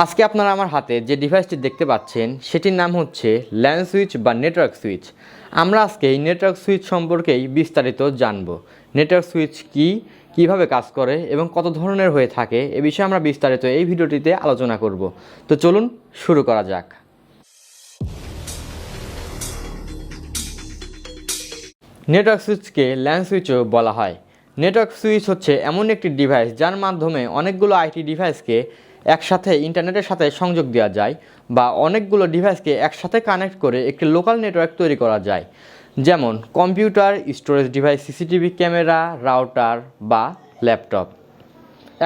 আজকে আপনারা আমার হাতে যে ডিভাইসটি দেখতে পাচ্ছেন, সেটির নাম হচ্ছে ল্যান্ড সুইচ বা নেটওয়ার্ক সুইচ আমরা আজকে এই নেটওয়ার্ক সুইচ সম্পর্কেই বিস্তারিত জানব। নেটওয়ার্ক সুইচ কি, কীভাবে কাজ করে এবং কত ধরনের হয়ে থাকে, এ বিষয়ে আমরা বিস্তারিত এই ভিডিওটিতে আলোচনা করব। তো চলুন শুরু করা যাক। নেটওয়ার্ক সুইচকে ল্যান্ড সুইচও বলা হয়। নেটওয়ার্ক সুইচ হচ্ছে এমন একটি ডিভাইস যার মাধ্যমে অনেকগুলো আইটি ডিভাইসকে একসাথে ইন্টারনেটের সাথে সংযোগ দেওয়া যায় বা অনেকগুলো ডিভাইসকে একসাথে কানেক্ট করে একটি লোকাল নেটওয়ার্ক তৈরি করা যায়। যেমন computer storage device CCTV camera router বা ল্যাপটপ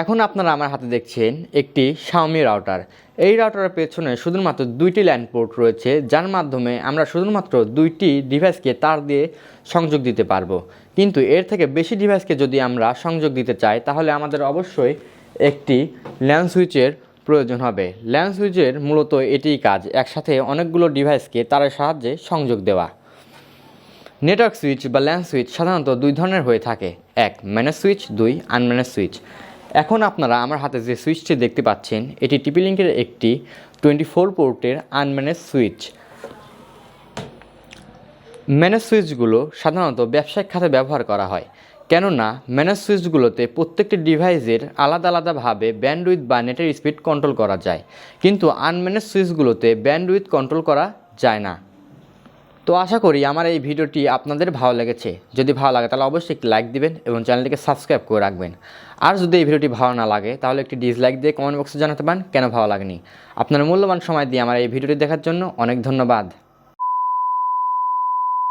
এখন আপনারা আমার হাতে দেখছেন একটি শাওমি রাউটার এই রাউটারের পেছনে শুধুমাত্র দুইটি ল্যান্ড পোর্ট রয়েছে, যার মাধ্যমে আমরা শুধুমাত্র দুইটি ডিভাইসকে তার দিয়ে সংযোগ দিতে পারব। কিন্তু এর থেকে বেশি ডিভাইসকে যদি আমরা সংযোগ দিতে চাই, তাহলে আমাদের অবশ্যই একটি ল্যান্ড সুইচের প্রয়োজন হবে। ল্যান্ড সুইচের মূলত এটিই কাজ, একসাথে অনেকগুলো ডিভাইসকে তার সাহায্যে সংযোগ দেওয়া। নেটওয়ার্ক সুইচ বা ল্যান্ড সুইচ সাধারণত দুই ধরনের হয়ে থাকে। এক, ম্যানেজ সুইচ, দুই, আনম্যানেজ সুইচ। এখন আপনারা আমার হাতে যে সুইচটি দেখতে পাচ্ছেন, এটি টিপি লিঙ্কের একটি টোয়েন্টি ফোর পোর্টের আনম্যানেজ সুইচ। ম্যানেজ সুইচগুলো সাধারণত ব্যবসায়িক খাতে ব্যবহার করা হয়, কেননা ম্যানেজ সুইচগুলোতে প্রত্যেকটি ডিভাইসের আলাদা আলাদাভাবে ব্যান্ডউইথ বা নেটের স্পিড কন্ট্রোল করা যায়, কিন্তু আনম্যানেজ সুইচগুলোতে ব্যান্ডউইথ কন্ট্রোল করা যায় না। তো আশা করি আমার এই ভিডিওটি আপনাদের ভালো লেগেছে। যদি ভালো লাগে তাহলে অবশ্যই একটি লাইক দিবেন এবং চ্যানেলটিকে সাবস্ক্রাইব করে রাখবেন। আর যদি এই ভিডিওটি ভালো না লাগে তাহলে একটি ডিসলাইক দিয়ে কমেন্ট বক্সে জানাতে পারেন, কেন ভালো লাগেনি। আপনার মূল্যবান সময় দিয়ে আমার এই ভিডিওটি দেখার জন্য অনেক ধন্যবাদ।